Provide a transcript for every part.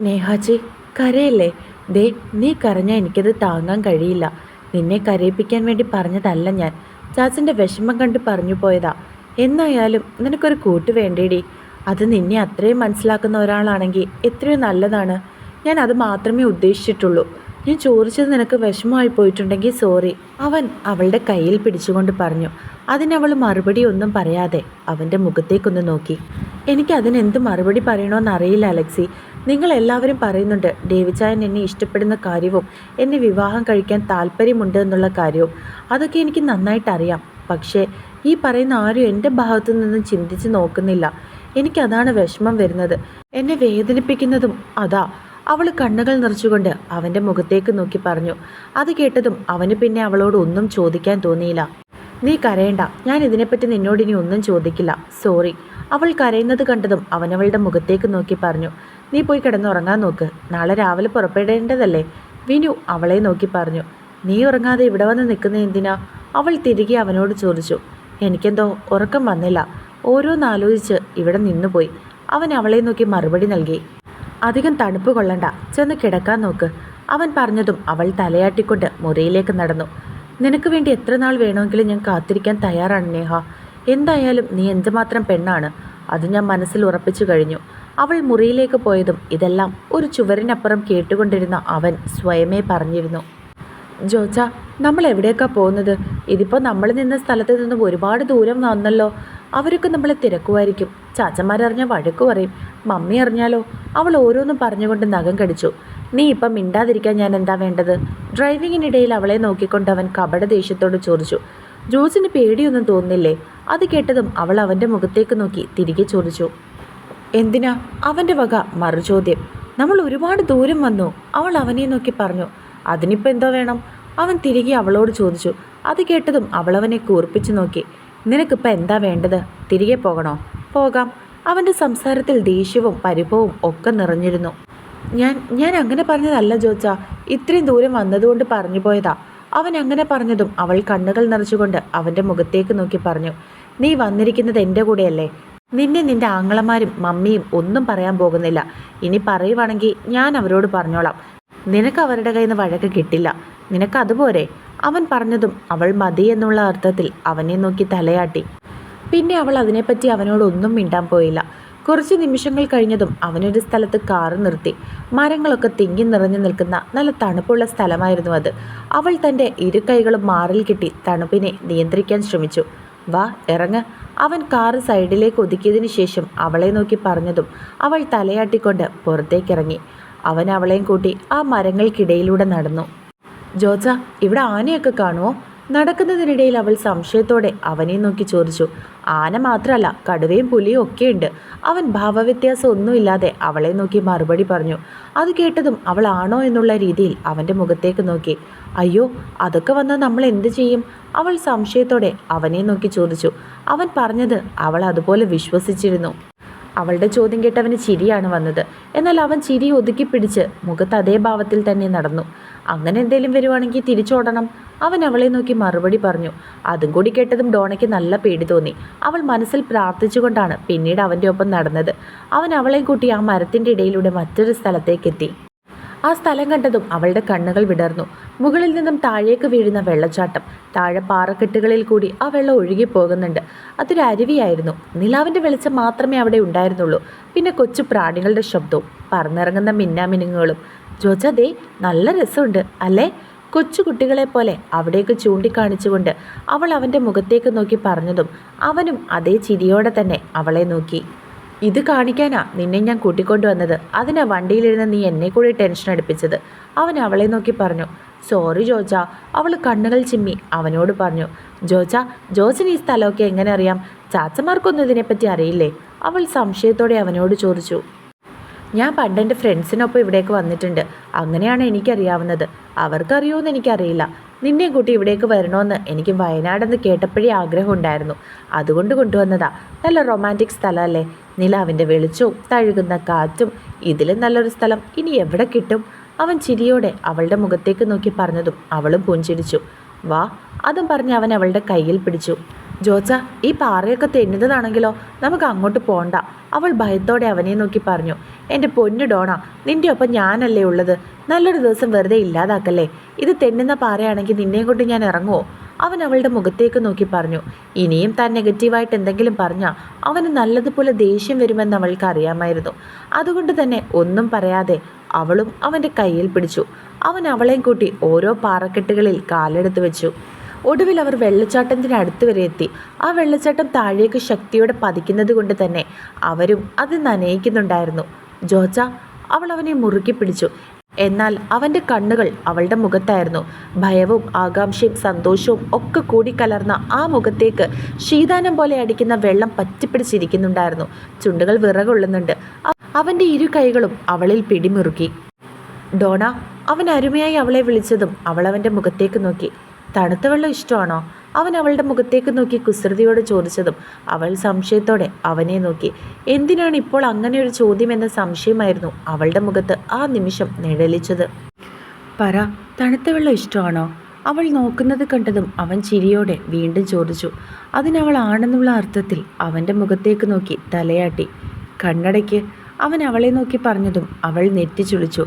നേഹാച്ചി കരയല്ലേ? ദേ നീ കരഞ്ഞാൽ എനിക്കത് താങ്ങാൻ കഴിയില്ല. നിന്നെ കരയിപ്പിക്കാൻ വേണ്ടി പറഞ്ഞതല്ല ഞാൻ. ചാച്ചന്റെ വിഷമം കണ്ട് പറഞ്ഞു പോയതാ. എന്നായാലും നിനക്കൊരു കൂട്ട് വേണ്ടേടി. അത് നിന്നെ അത്രയും മനസ്സിലാക്കുന്ന ഒരാളാണെങ്കിൽ എത്രയോ നല്ലതാണ്. ഞാൻ അത് മാത്രമേ ഉദ്ദേശിച്ചിട്ടുള്ളൂ. ഞാൻ ചോദിച്ചത് നിനക്ക് വിഷമമായി പോയിട്ടുണ്ടെങ്കിൽ സോറി അവൻ അവളുടെ കയ്യിൽ പിടിച്ചുകൊണ്ട് പറഞ്ഞു. അതിനവൾ മറുപടി ഒന്നും പറയാതെ അവന്റെ മുഖത്തേക്കൊന്ന് നോക്കി. എനിക്ക് അതിനെന്ത് മറുപടി പറയണമെന്ന് അറിയില്ല അലക്സി. നിങ്ങൾ എല്ലാവരും പറയുന്നുണ്ട് ദേവിചായൻ എന്നെ ഇഷ്ടപ്പെടുന്ന കാര്യവും എന്നെ വിവാഹം കഴിക്കാൻ താല്പര്യമുണ്ട് എന്നുള്ള കാര്യവും. അതൊക്കെ എനിക്ക് നന്നായിട്ട് അറിയാം. പക്ഷേ ഈ പറയുന്ന ആരും എന്റെ ഭാഗത്തു നിന്നും ചിന്തിച്ച് നോക്കുന്നില്ല. എനിക്കതാണ് വിഷമം വരുന്നത്. എന്നെ വേദനിപ്പിക്കുന്നതും അതാ. അവൾ കണ്ണുകൾ നിറച്ചുകൊണ്ട് അവന്റെ മുഖത്തേക്ക് നോക്കി പറഞ്ഞു. അത് കേട്ടതും അവന് പിന്നെ അവളോട് ഒന്നും ചോദിക്കാൻ തോന്നിയില്ല. നീ കരയണ്ട. ഞാൻ ഇതിനെപ്പറ്റി നിന്നോട് ഇനി ഒന്നും ചോദിക്കില്ല. സോറി. അവൾ കരയുന്നത് കണ്ടതും അവനവളുടെ മുഖത്തേക്ക് നോക്കി പറഞ്ഞു. നീ പോയി കിടന്നുറങ്ങാൻ നോക്ക്. നാളെ രാവിലെ പുറപ്പെടേണ്ടതല്ലേ? വിനു അവളെ നോക്കി പറഞ്ഞു. നീ ഉറങ്ങാതെ ഇവിടെ വന്ന് നിൽക്കുന്ന എന്തിനാ? അവൾ തിരികെ അവനോട് ചോദിച്ചു. എനിക്കെന്തോ ഉറക്കം വന്നില്ല. ഓരോന്നാലോചിച്ച് ഇവിടെ നിന്നുപോയി. അവൻ അവളെ നോക്കി മറുപടി നൽകി. അധികം തണുപ്പ് കൊള്ളണ്ട. ചെന്ന് കിടക്കാൻ നോക്ക്. അവൻ പറഞ്ഞതും അവൾ തലയാട്ടിക്കൊണ്ട് മുറിയിലേക്ക് നടന്നു. നിനക്ക് വേണ്ടി എത്ര നാൾ വേണമെങ്കിലും ഞാൻ കാത്തിരിക്കാൻ തയ്യാറാണ് നേഹ. എന്തായാലും നീ എന്തുമാത്രം പെണ്ണാണ്? അത് ഞാൻ മനസ്സിൽ ഉറപ്പിച്ചു കഴിഞ്ഞു. അവൾ മുറിയിലേക്ക് പോയതും ഇതെല്ലാം ഒരു ചുവരിനപ്പുറം കേട്ടുകൊണ്ടിരുന്ന അവൻ സ്വയമേ പറഞ്ഞിരുന്നു. ജോച്ച നമ്മൾ എവിടേക്കാ പോകുന്നത്? ഇതിപ്പോൾ നമ്മൾ നിന്ന സ്ഥലത്ത് നിന്നും ഒരുപാട് ദൂരം വന്നല്ലോ. അവരൊക്കെ നമ്മളെ തിരക്കുമായിരിക്കും. ചാച്ചന്മാരറിഞ്ഞ വഴക്ക് പറയും. മമ്മി അറിഞ്ഞാലോ? അവൾ ഓരോന്നും പറഞ്ഞുകൊണ്ട് നഖം കടിച്ചു. നീ ഇപ്പം മിണ്ടാതിരിക്കാൻ ഞാൻ എന്താ വേണ്ടത്? ഡ്രൈവിങ്ങിനിടയിൽ അവളെ നോക്കിക്കൊണ്ട് അവൻ കപട ദേഷ്യത്തോട് ചോദിച്ചു. ജോസിന് പേടിയൊന്നും തോന്നില്ലേ അത് കേട്ടതും അവൾ അവന്റെ മുഖത്തേക്ക് നോക്കി തിരികെ ചോദിച്ചു. എന്തിനാ? അവന്റെ വക മറുചോദ്യം. നമ്മൾ ഒരുപാട് ദൂരം വന്നു. അവൾ അവനെ നോക്കി പറഞ്ഞു. അതിനിപ്പോൾ എന്തോ വേണം? അവൻ തിരികെ അവളോട് ചോദിച്ചു. അത് കേട്ടതും അവളവനെ കൂർപ്പിച്ചു നോക്കി. നിനക്കിപ്പോൾ എന്താ വേണ്ടത്? തിരികെ പോകണോ? പോകാം. അവന്റെ സംസാരത്തിൽ ദേഷ്യവും പരിഭവവും ഒക്കെ നിറഞ്ഞിരുന്നു. ഞാൻ ഞാൻ അങ്ങനെ പറഞ്ഞതല്ല ജോച്ച. ഇത്രയും ദൂരം വന്നതുകൊണ്ട് പറഞ്ഞു പോയതാ. അവൻ അങ്ങനെ പറഞ്ഞതും അവൾ കണ്ണുകൾ നിറച്ചുകൊണ്ട് അവന്റെ മുഖത്തേക്ക് നോക്കി പറഞ്ഞു നീ വന്നിരിക്കുന്നത് എന്റെ കൂടെയല്ലേ? നിന്നെ നിന്റെ ആങ്ങളമാരും മമ്മിയും ഒന്നും പറയാൻ പോകുന്നില്ല. ഇനി പറയുവാണെങ്കിൽ ഞാൻ അവരോട് പറഞ്ഞോളാം. നിനക്ക് അവരുടെ കയ്യിൽ നിന്ന് വഴക്ക് കിട്ടില്ല. നിനക്ക് അതുപോരെ അവൻ പറഞ്ഞതും അവൾ മതി എന്നുള്ള അർത്ഥത്തിൽ അവനെ നോക്കി തലയാട്ടി. പിന്നെ അവൾ അതിനെപ്പറ്റി അവനോടൊന്നും മിണ്ടാൻ പോയില്ല. കുറച്ച് നിമിഷങ്ങൾ കഴിഞ്ഞതും അവനൊരു സ്ഥലത്ത് കാറ് നിർത്തി. മരങ്ങളൊക്കെ തിങ്ങി നിറഞ്ഞു നിൽക്കുന്ന നല്ല തണുപ്പുള്ള സ്ഥലമായിരുന്നു അത്. അവൾ തന്റെ ഇരു കൈകളും മാറിൽ കിട്ടി തണുപ്പിനെ നിയന്ത്രിക്കാൻ ശ്രമിച്ചു. വാ ഇറങ്ങ്. അവൻ കാറ് സൈഡിലേക്ക് ഒതുക്കിയതിന് ശേഷം അവളെ നോക്കി പറഞ്ഞതും അവൾ തലയാട്ടിക്കൊണ്ട് പുറത്തേക്കിറങ്ങി. അവൻ അവളെയും കൂട്ടി ആ മരങ്ങൾക്കിടയിലൂടെ നടന്നു. ജോജ ഇവിടെ ആനയൊക്കെ കാണുമോ നടക്കുന്നതിനിടയിൽ അവൾ സംശയത്തോടെ അവനെ നോക്കി ചോദിച്ചു. ആന മാത്രമല്ല കടുവയും പുലിയും ഒക്കെ ഉണ്ട് അവൻ ഭാവവ്യത്യാസം ഒന്നുമില്ലാതെ അവളെ നോക്കി മറുപടി പറഞ്ഞു. അത് കേട്ടതും അവൾ ആണോ എന്നുള്ള രീതിയിൽ അവന്റെ മുഖത്തേക്ക് നോക്കി. അയ്യോ അതൊക്കെ വന്നാൽ നമ്മൾ എന്ത് ചെയ്യും? അവൾ സംശയത്തോടെ അവനെ നോക്കി ചോദിച്ചു. അവൻ പറഞ്ഞത് അവൾ അതുപോലെ വിശ്വസിച്ചിരുന്നു. അവളുടെ ചോദ്യം കേട്ടവന് ചിരിയാണ് വന്നത്. എന്നാൽ അവൻ ചിരി ഒതുക്കി പിടിച്ച് മുഖത്ത് അതേ ഭാവത്തിൽ തന്നെ നടന്നു. അങ്ങനെ എന്തെങ്കിലും വരുവാണെങ്കിൽ തിരിച്ചോടണം. അവൻ അവളെ നോക്കി മറുപടി പറഞ്ഞു. അതും കൂടി കേട്ടതും ഡോണയ്ക്ക് നല്ല പേടി തോന്നി. അവൾ മനസ്സിൽ പ്രാർത്ഥിച്ചുകൊണ്ടാണ് പിന്നീട് അവന്റെ ഒപ്പം നടന്നത്. അവൻ അവളെ കൂട്ടി ആ മരത്തിന്റെ ഇടയിലൂടെ മറ്റൊരു സ്ഥലത്തേക്കെത്തി. ആ സ്ഥലം കണ്ടതും അവളുടെ കണ്ണുകൾ വിടർന്നു. മുകളിൽ നിന്നും താഴേക്ക് വീഴുന്ന വെള്ളച്ചാട്ടം. താഴെ പാറക്കെട്ടുകളിൽ കൂടി ആ വെള്ളം ഒഴുകി പോകുന്നുണ്ട്. അതൊരു അരുവിയായിരുന്നു. നിലാവിന്റെ വെളിച്ചം മാത്രമേ അവിടെ ഉണ്ടായിരുന്നുള്ളൂ. പിന്നെ കൊച്ചു പ്രാണികളുടെ ശബ്ദവും പറന്നിറങ്ങുന്ന മിന്നാമിനുങ്ങുകളും. ജോജ നല്ല രസമുണ്ട് അല്ലേ? കൊച്ചു കുട്ടികളെ പോലെ അവിടേക്ക് ചൂണ്ടിക്കാണിച്ചുകൊണ്ട് അവൾ അവന്റെ മുഖത്തേക്ക് നോക്കി പറഞ്ഞതും അവനും അതേ ചിരിയോടെ തന്നെ അവളെ നോക്കി. ഇത് കാണിക്കാനാ നിന്നെ ഞാൻ കൂട്ടിക്കൊണ്ടുവന്നത് അതിനാ വണ്ടിയിലിരുന്ന് നീ എന്നെ കൂടി ടെൻഷൻ അടുപ്പിച്ചത്. അവൻ അവളെ നോക്കി പറഞ്ഞു. സോറി ജോജ അവൾ കണ്ണുകൾ ചിമ്മി അവനോട് പറഞ്ഞു. ജോജ ജോസിന് ഈ സ്ഥലമൊക്കെ എങ്ങനെ അറിയാം? ചാച്ചമാർക്കൊന്നും ഇതിനെപ്പറ്റി അറിയില്ലേ? അവൾ സംശയത്തോടെ അവനോട് ചോദിച്ചു. ഞാൻ പണ്ട് എന്റെ ഫ്രണ്ട്സിനൊപ്പം ഇവിടേക്ക് വന്നിട്ടുണ്ട്. അങ്ങനെയാണ് എനിക്കറിയാവുന്നത്. അവർക്കറിയുമെന്ന് എനിക്കറിയില്ല. നിന്നെ കൂട്ടി ഇവിടേക്ക് വരണമെന്ന് എനിക്ക് വയനാടെന്ന് കേട്ടപ്പോഴേ ആഗ്രഹം ഉണ്ടായിരുന്നു അതുകൊണ്ട് കൊണ്ടുവന്നതാ. നല്ല റൊമാന്റിക് സ്ഥലമല്ലേ? നിലാവിന്റെ വെളിച്ചവും തഴുകുന്ന കാറ്റും ഇതിലും നല്ലൊരു സ്ഥലം. ഇനി എവിടെ കിട്ടും? അവൻ ചിരിയോടെ അവളുടെ മുഖത്തേക്ക് നോക്കി പറഞ്ഞതും അവളും പുഞ്ചിരിച്ചു. വാ അതും പറഞ്ഞ് അവൻ അവളുടെ കയ്യിൽ പിടിച്ചു. ജോച്ച ഈ പാറയൊക്കെ തെന്നുന്നതാണെങ്കിലോ? നമുക്ക് അങ്ങോട്ട് പോണ്ട. അവൾ ഭയത്തോടെ അവനെ നോക്കി പറഞ്ഞു. എന്റെ പൊന്നു ഡോണ നിന്റെ ഒപ്പം ഞാനല്ലേ ഉള്ളത്? നല്ലൊരു ദിവസം വെറുതെ ഇല്ലാതാക്കല്ലേ? ഇത് തെന്നുന്ന പാറയാണെങ്കിൽ നിന്നെയും കൊണ്ട് ഞാൻ ഇറങ്ങുമോ അവൻ അവളുടെ മുഖത്തേക്ക് നോക്കി പറഞ്ഞു. ഇനിയും താൻ നെഗറ്റീവായിട്ട് എന്തെങ്കിലും പറഞ്ഞാൽ അവന് നല്ലതുപോലെ ദേഷ്യം വരുമെന്ന് അവൾക്ക് അറിയാമായിരുന്നു. അതുകൊണ്ട് തന്നെ ഒന്നും പറയാതെ അവളും അവന്റെ കയ്യിൽ പിടിച്ചു. അവൻ അവളെയും കൂട്ടി ഓരോ പാറക്കെട്ടുകളിൽ കാലെടുത്ത് വെച്ചു. ഒടുവിൽ അവർ വെള്ളച്ചാട്ടത്തിന് അടുത്ത് വരെ എത്തി. ആ വെള്ളച്ചാട്ടം താഴേക്ക് ശക്തിയോടെ പതിക്കുന്നത് കൊണ്ട് തന്നെ അവരും അത് നനയിക്കുന്നുണ്ടായിരുന്നു. ജോച്ച അവൾ അവനെ മുറുക്കി പിടിച്ചു. എന്നാൽ അവന്റെ കണ്ണുകൾ അവളുടെ മുഖത്തായിരുന്നു. ഭയവും ആകാംക്ഷയും സന്തോഷവും ഒക്കെ കൂടിക്കലർന്ന ആ മുഖത്തേക്ക് ശീതാനം പോലെ അടിക്കുന്ന വെള്ളം പറ്റിപ്പിടിച്ചിരിക്കുന്നുണ്ടായിരുന്നു. ചുണ്ടുകൾ വിറകൊള്ളുന്നുണ്ട്. അവന്റെ ഇരു കൈകളും അവളിൽ പിടിമുറുക്കി. ഡോണ അവൻ അരുമയായി അവളെ വിളിച്ചതും അവൾ അവന്റെ മുഖത്തേക്ക് നോക്കി. തണുത്ത വെള്ളം ഇഷ്ടമാണോ? അവൻ അവളുടെ മുഖത്തേക്ക് നോക്കി കുസൃതിയോട് ചോദിച്ചതും അവൾ സംശയത്തോടെ അവനെ നോക്കി. എന്തിനാണ് ഇപ്പോൾ അങ്ങനെ ഒരു ചോദ്യം എന്ന സംശയമായിരുന്നു അവളുടെ മുഖത്ത് ആ നിമിഷം നിഴലിച്ചത്. പറ തണുത്ത വെള്ളം ഇഷ്ടമാണോ? അവൾ നോക്കുന്നത് കണ്ടതും അവൻ ചിരിയോടെ വീണ്ടും ചോദിച്ചു. അതിനവൾ ആണെന്നുള്ള അർത്ഥത്തിൽ അവന്റെ മുഖത്തേക്ക് നോക്കി തലയാട്ടി. കണ്ണടയ്ക്ക്. അവൻ അവളെ നോക്കി പറഞ്ഞതും അവൾ നെറ്റിച്ചുളിച്ചു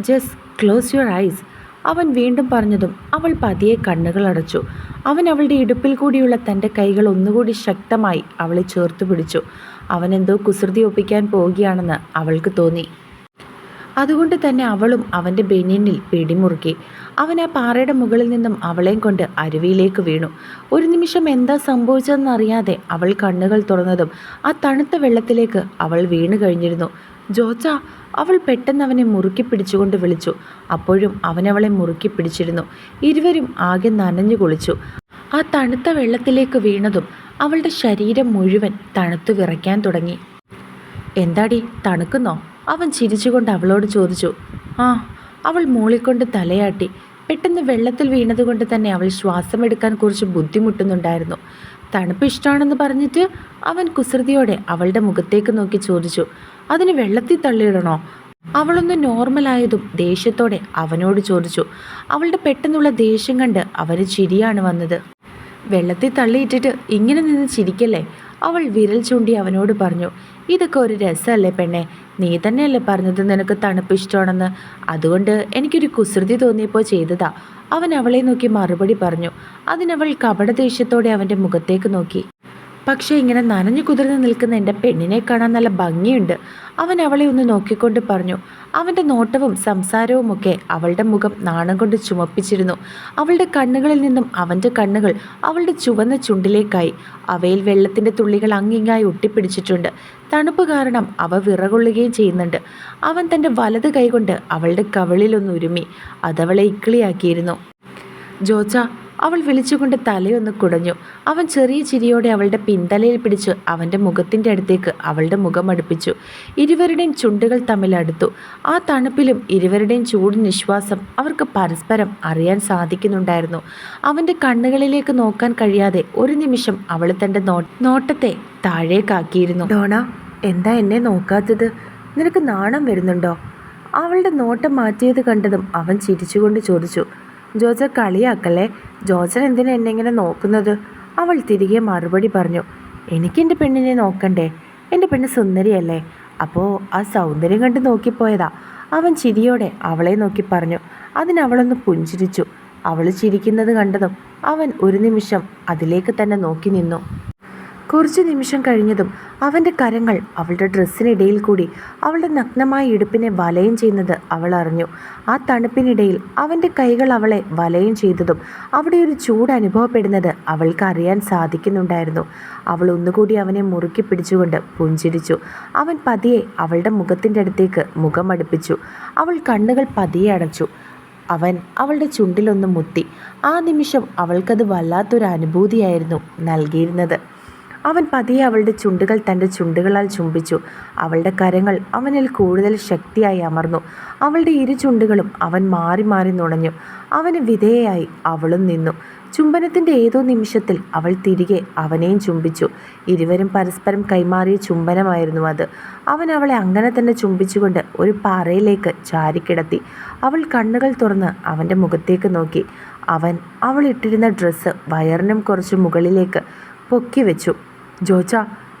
ജസ്റ്റ് ക്ലോസ് യുവർ ഐസ്. അവൻ വീണ്ടും പറഞ്ഞതും അവൾ പതിയെ കണ്ണുകൾ അടച്ചു. അവൻ അവളുടെ ഇടുപ്പിൽ കൂടിയുള്ള തന്റെ കൈകൾ ഒന്നുകൂടി ശക്തമായി അവളെ ചേർത്ത് പിടിച്ചു. എന്തോ കുസൃതി ഒപ്പിക്കാൻ പോവുകയാണെന്ന് അവൾക്ക് തോന്നി. അതുകൊണ്ട് തന്നെ അവളും അവന്റെ ബെനിയനിൽ പിടിമുറുക്കി. അവൻ ആ പാറയുടെ മുകളിൽ നിന്നും അവളെയും കൊണ്ട് അരുവിയിലേക്ക് വീണു. ഒരു നിമിഷം എന്താ സംഭവിച്ചതെന്നറിയാതെ അവൾ കണ്ണുകൾ തുറന്നതും ആ തണുത്ത വെള്ളത്തിലേക്ക് അവൾ വീണു കഴിഞ്ഞിരുന്നു. ജോച്ച അവൾ പെട്ടെന്ന് അവനെ മുറുക്കി പിടിച്ചുകൊണ്ട് വിളിച്ചു. അപ്പോഴും അവനവളെ മുറുക്കി പിടിച്ചിരുന്നു. ഇരുവരും ആകെ നനഞ്ഞു കുളിച്ചു. ആ തണുത്ത വെള്ളത്തിലേക്ക് വീണതും അവളുടെ ശരീരം മുഴുവൻ തണുത്തു വിറയ്ക്കാൻ തുടങ്ങി. എന്താടി തണുക്കുന്നോ? അവൻ ചിരിച്ചുകൊണ്ട് അവളോട് ചോദിച്ചു. ആ അവൾ മൂളിക്കൊണ്ട് തലയാട്ടി. പെട്ടെന്ന് വെള്ളത്തിൽ വീണതുകൊണ്ട് തന്നെ അവൾ ശ്വാസമെടുക്കാൻ കുറച്ച് ബുദ്ധിമുട്ടുന്നുണ്ടായിരുന്നു. തണുപ്പ് ഇഷ്ടമാണെന്ന് പറഞ്ഞിട്ട് അവൻ കുസൃതിയോടെ അവളുടെ മുഖത്തേക്ക് നോക്കി ചോദിച്ചു. അതിന് വെള്ളത്തിൽ തള്ളിയിടണോ? അവളൊന്ന് നോർമലായതും ദേഷ്യത്തോടെ അവനോട് ചോദിച്ചു. അവളുടെ പെട്ടെന്നുള്ള ദേഷ്യം കണ്ട് അവന് ചിരിയാണ് വന്നത്. വെള്ളത്തിൽ തള്ളിയിട്ടിട്ട് ഇങ്ങനെ നിന്ന് ചിരിക്കല്ലേ? അവൾ വിരൽ ചൂണ്ടി അവനോട് പറഞ്ഞു ഇതൊക്കെ ഒരു രസമല്ലേ പെണ്ണെ? നീ തന്നെയല്ലേ പറഞ്ഞത് നിനക്ക് തണുപ്പ് ഇഷ്ടമാണെന്ന്? അതുകൊണ്ട് എനിക്കൊരു കുസൃതി തോന്നിയപ്പോൾ ചെയ്തതാ. അവൻ അവളെ നോക്കി മറുപടി പറഞ്ഞു. അതിനവൾ കപട ദേഷ്യത്തോടെ അവന്റെ മുഖത്തേക്ക് നോക്കി. പക്ഷേ ഇങ്ങനെ നനഞ്ഞു കുതിർന്ന് നിൽക്കുന്ന എന്റെ പെണ്ണിനെ കാണാൻ നല്ല ഭംഗിയുണ്ട്. അവൻ അവളെ ഒന്ന് നോക്കിക്കൊണ്ട് പറഞ്ഞു അവന്റെ നോട്ടവും സംസാരവും ഒക്കെ അവളുടെ മുഖം നാണം കൊണ്ട് ചുമപ്പിച്ചിരുന്നു. അവളുടെ കണ്ണുകളിൽ നിന്നും അവന്റെ കണ്ണുകൾ അവളുടെ ചുവന്ന ചുണ്ടിലേക്കായി. അവയിൽ വെള്ളത്തിന്റെ തുള്ളികൾ അങ്ങിങ്ങായി ഒട്ടിപ്പിടിച്ചിട്ടുണ്ട്. തണുപ്പ് കാരണം അവ വിറകൊള്ളുകയും ചെയ്യുന്നുണ്ട്. അവൻ തന്റെ വലത് കൈകൊണ്ട് അവളുടെ കവിളിലൊന്ന് ഉരുമി. അതവളെ ഇക്കിളിയാക്കിയിരുന്നു. ജോച്ച അവൾ വിളിച്ചുകൊണ്ട് തലയൊന്ന് കുടഞ്ഞു. അവൻ ചെറിയ ചിരിയോടെ അവളുടെ പിന്തലയിൽ പിടിച്ച് അവന്റെ മുഖത്തിന്റെ അടുത്തേക്ക് അവളുടെ മുഖം അടുപ്പിച്ചു. ഇരുവരുടെയും ചുണ്ടുകൾ തമ്മിൽ അടുത്തു. ആ തണുപ്പിലും ഇരുവരുടെയും ചൂട് നിശ്വാസം അവർക്ക് പരസ്പരം അറിയാൻ സാധിക്കുന്നുണ്ടായിരുന്നു. അവന്റെ കണ്ണുകളിലേക്ക് നോക്കാൻ കഴിയാതെ ഒരു നിമിഷം അവൾ തന്റെ നോട്ടത്തെ താഴേക്കാക്കിയിരുന്നു. ഡോണ എന്താ എന്നെ നോക്കാത്തത്? നിനക്ക് നാണം വരുന്നുണ്ടോ? അവളുടെ നോട്ടം മാറ്റിയത് കണ്ടതും അവൻ ചിരിച്ചുകൊണ്ട് ചോദിച്ചു. ജോജ കളിയാക്കല്ലേ? ജോജൻ എന്തിനാ എന്നെ ഇങ്ങനെ നോക്കുന്നത്? അവൾ തിരികെ മറുപടി പറഞ്ഞു എനിക്ക് എന്റെ പെണ്ണിനെ നോക്കണ്ടേ? എന്റെ പെണ്ണ് സുന്ദരിയല്ലേ? അപ്പോൾ ആ സൗന്ദര്യം കണ്ട് നോക്കിപ്പോയതാ. അവൻ ചിരിയോടെ അവളെ നോക്കി പറഞ്ഞു അതിനവളൊന്ന് പുഞ്ചിരിച്ചു. അവൾ ചിരിക്കുന്നത് കണ്ടതും അവൻ ഒരു നിമിഷം അതിലേക്ക് തന്നെ നോക്കി നിന്നു. കുറച്ച് നിമിഷം കഴിഞ്ഞതും അവന്റെ കരങ്ങൾ അവളുടെ ഡ്രസ്സിനിടയിൽ കൂടി അവളുടെ നഗ്നമായ ഇടുപ്പിനെ വലയം ചെയ്യുന്നത് അവൾ അറിഞ്ഞു. ആ തണുപ്പിനിടയിൽ അവന്റെ കൈകൾ അവളെ വലയം ചെയ്തതും അവിടെ ഒരു ചൂട് അനുഭവപ്പെടുന്നത് അവൾക്ക് അറിയാൻ സാധിക്കുന്നുണ്ടായിരുന്നു. അവൾ ഒന്നുകൂടി അവനെ മുറുക്കി പിടിച്ചുകൊണ്ട് പുഞ്ചിരിച്ചു. അവൻ പതിയെ അവളുടെ മുഖത്തിന്റെ അടുത്തേക്ക് മുഖം അടുപ്പിച്ചു അവൾ കണ്ണുകൾ പതിയെ അടച്ചു. അവൻ അവളുടെ ചുണ്ടിലൊന്ന് മുത്തി. ആ നിമിഷം അവൾക്കത് വല്ലാത്തൊരു അനുഭൂതിയായിരുന്നു നൽകിയിരുന്നത്. അവൻ പതിയെ അവളുടെ ചുണ്ടുകൾ തന്റെ ചുണ്ടുകളാൽ ചുംബിച്ചു. അവളുടെ കരങ്ങൾ അവനിൽ കൂടുതൽ ശക്തിയായി അമർന്നു. അവളുടെ ഇരു ചുണ്ടുകളും അവൻ മാറി മാറി നുണഞ്ഞു. അവന് വിധേയായി അവളും നിന്നു. ചുംബനത്തിന്റെ ഏതോ നിമിഷത്തിൽ അവൾ തിരികെ അവനെയും ചുംബിച്ചു. ഇരുവരും പരസ്പരം കൈമാറിയ ചുംബനമായിരുന്നു അത്. അവൻ അവളെ അങ്ങനെ തന്നെ ചുംബിച്ചുകൊണ്ട് ഒരു പാറയിലേക്ക് ചാരിക്കിടത്തി. അവൾ കണ്ണുകൾ തുറന്ന് അവന്റെ മുഖത്തേക്ക് നോക്കി. അവൻ അവൾ ഇട്ടിരുന്ന ഡ്രസ്സ് വയറിനും കുറച്ച് മുകളിലേക്ക് പൊക്കി വെച്ചു. ജോജ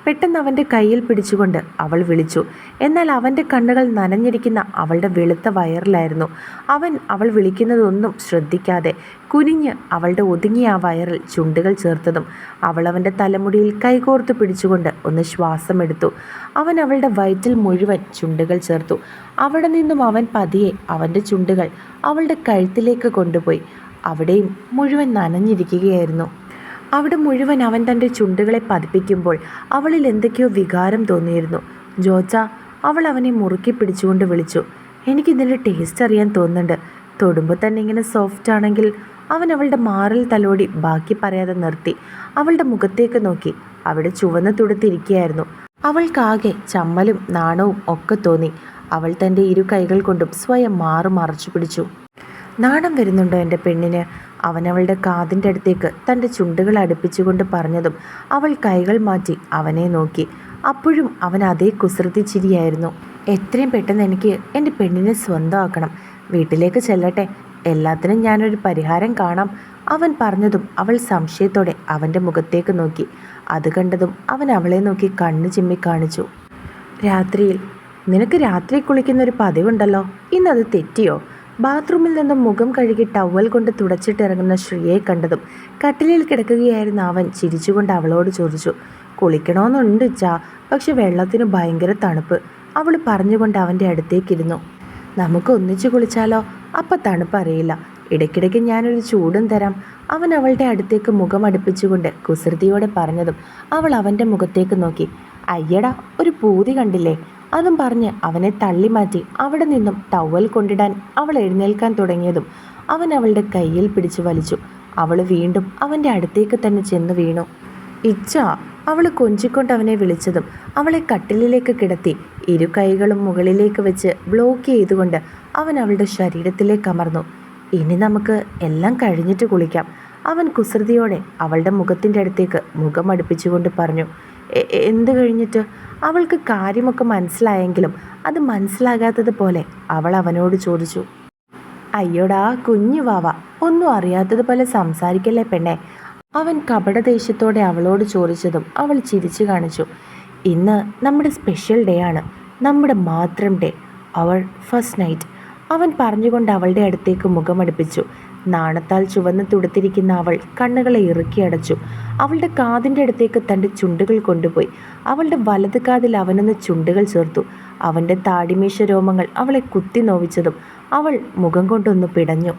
പെട്ടെന്ന് അവന്റെ കയ്യിൽ പിടിച്ചുകൊണ്ട് അവൾ വിളിച്ചു. എന്നാൽ അവന്റെ കണ്ണുകൾ നനഞ്ഞിരിക്കുന്ന അവളുടെ വെളുത്ത വയറിലായിരുന്നു. അവൻ അവൾ വിളിക്കുന്നതൊന്നും ശ്രദ്ധിക്കാതെ കുനിഞ്ഞ് അവളുടെ ഒതുങ്ങിയ ആ വയറിൽ ചുണ്ടുകൾ ചേർത്തതും അവൾ അവന്റെ തലമുടിയിൽ കൈകോർത്ത് പിടിച്ചുകൊണ്ട് ഒന്ന് ശ്വാസമെടുത്തു. അവൻ അവളുടെ വയറ്റിൽ മുഴുവൻ ചുണ്ടുകൾ ചേർത്തു. അവിടെ നിന്നും അവൻ പതിയെ അവന്റെ ചുണ്ടുകൾ അവളുടെ കഴുത്തിലേക്ക് കൊണ്ടുപോയി. അവിടെയും മുഴുവൻ നനഞ്ഞിരിക്കുകയായിരുന്നു. അവിടെ മുഴുവൻ അവൻ തന്റെ ചുണ്ടുകളെ പതിപ്പിക്കുമ്പോൾ അവളിൽ എന്തൊക്കെയോ വികാരം തോന്നിയിരുന്നു. ജോച്ച അവൾ അവനെ മുറുക്കി പിടിച്ചുകൊണ്ട് വിളിച്ചു. എനിക്ക് എനിക്കിതിന്റെ ടേസ്റ്റ് അറിയാൻ തോന്നുന്നുണ്ട്. തൊടുമ്പോൾ തന്നെ ഇങ്ങനെ സോഫ്റ്റ് ആണെങ്കിൽ അവൻ അവളുടെ മാറിൽ തലോടി ബാക്കി പറയാതെ നിർത്തി. അവളുടെ മുഖത്തേക്ക് നോക്കി. അവിടെ ചുവന്ന് തുടുത്തിരിക്കുകയായിരുന്നു. അവൾക്കാകെ ചമ്മലും നാണവും ഒക്കെ തോന്നി. അവൾ തന്റെ ഇരു കൈകൾ കൊണ്ടും സ്വയം മാറു മറച്ചു പിടിച്ചു. നാണം വരുന്നുണ്ടോ എന്റെ പെണ്ണിന്? അവൻ അവളുടെ കാതിന്റെ അടുത്തേക്ക് തന്റെ ചുണ്ടുകൾ അടുപ്പിച്ചുകൊണ്ട് പറഞ്ഞതും അവൾ കൈകൾ മാറ്റി അവനെ നോക്കി. അപ്പോഴും അവൻ അതേ കുസൃതി ചിരിയായിരുന്നു. എത്രയും പെട്ടെന്ന് എനിക്ക് എന്റെ പെണ്ണിനെ സ്വന്തമാക്കണം. വീട്ടിലേക്ക് ചെല്ലട്ടെ. എല്ലാത്തിനും ഞാനൊരു പരിഹാരം കാണാം. അവൻ പറഞ്ഞതും അവൾ സംശയത്തോടെ അവന്റെ മുഖത്തേക്ക് നോക്കി. അത് കണ്ടതും അവൻ അവളെ നോക്കി കണ്ണു ചിമ്മി കാണിച്ചു. രാത്രിയിൽ നിനക്ക് രാത്രി കുളിക്കുന്നൊരു പതിവുണ്ടല്ലോ. ഇന്നത് തെറ്റിയോ? ബാത്റൂമിൽ നിന്നും മുഖം കഴുകി ടവൽ കൊണ്ട് തുടച്ചിട്ടിറങ്ങുന്ന ശ്രീയെ കണ്ടതും കട്ടിലിൽ കിടക്കുകയായിരുന്ന അവൻ ചിരിച്ചുകൊണ്ട് അവളോട് ചോദിച്ചു കുളിക്കണമെന്നുണ്ട് ചാ പക്ഷെ വെള്ളത്തിന് ഭയങ്കര തണുപ്പ് അവൾ പറഞ്ഞുകൊണ്ട് അവന്റെ അടുത്തേക്കിരുന്നു നമുക്ക് ഒന്നിച്ചു കുളിച്ചാലോ? അപ്പം തണുപ്പ് അറിയില്ല. ഇടയ്ക്കിടയ്ക്ക് ഞാനൊരു ചൂടും തരാം അവൻ അവളുടെ അടുത്തേക്ക് മുഖം അടുപ്പിച്ചുകൊണ്ട് കുസൃതിയോടെ പറഞ്ഞതും അവൾ അവന്റെ മുഖത്തേക്ക് നോക്കി. അയ്യടാ ഒരു പൂതി കണ്ടില്ലേ? അതും പറഞ്ഞ് അവനെ തള്ളി മാറ്റി അവിടെ നിന്നും ടവൽ കൊണ്ടിടാൻ അവൾ എഴുന്നേൽക്കാൻ തുടങ്ങിയതും അവൻ അവളുടെ കയ്യിൽ പിടിച്ചു വലിച്ചു. അവൾ വീണ്ടും അവന്റെ അടുത്തേക്ക് തന്നെ ചെന്ന് വീണു. ഇച്ച അവൾ കൊഞ്ചിക്കൊണ്ട് അവനെ വിളിച്ചതും അവളെ കട്ടിലിലേക്ക് കിടത്തി ഇരു കൈകളും മുകളിലേക്ക് വെച്ച് ബ്ലോക്ക് ചെയ്തുകൊണ്ട് അവൻ അവളുടെ ശരീരത്തിലേക്ക് അമർന്നു. ഇനി നമുക്ക് എല്ലാം കഴിഞ്ഞിട്ട് കുളിക്കാം. അവൻ കുസൃതിയോടെ അവളുടെ മുഖത്തിന്റെ അടുത്തേക്ക് മുഖം അടുപ്പിച്ചുകൊണ്ട് പറഞ്ഞു. "എ- എ- എന്ത് കഴിഞ്ഞിട്ട്? അവൾക്ക് കാര്യമൊക്കെ മനസ്സിലായെങ്കിലും അത് മനസ്സിലാകാത്തത് പോലെ അവൾ അവനോട് ചോദിച്ചു. അയ്യോടാ കുഞ്ഞു വാവ ഒന്നും അറിയാത്തതുപോലെ സംസാരിക്കല്ലേ പെണ്ണെ? അവൻ കപടദേശത്തോടെ അവളോട് ചോദിച്ചതും അവൾ ചിരിച്ചു കാണിച്ചു. ഇന്ന് നമ്മുടെ സ്പെഷ്യൽ ഡേ ആണ് നമ്മുടെ മാത്രം ഡേ അവൾ ഫസ്റ്റ് നൈറ്റ് അവൻ പറഞ്ഞുകൊണ്ട് അവളുടെ അടുത്തേക്ക് മുഖമടുപ്പിച്ചു. നാണത്താൽ ചുവന്ന് തുടുത്തിരിക്കുന്ന അവൾ കണ്ണുകളെ ഇറുക്കി അടച്ചു. അവളുടെ കാതിന്റെ അടുത്തേക്ക് തന്റെ ചുണ്ടുകൾ കൊണ്ടുപോയി. അവളുടെ വലത് കാതിൽ അവനൊന്ന് ചുണ്ടുകൾ ചേർത്തു. അവന്റെ താടിമീശ രോമങ്ങൾ അവളെ കുത്തി നോവിച്ചതും അവൾ മുഖം കൊണ്ടൊന്ന് പിടഞ്ഞു.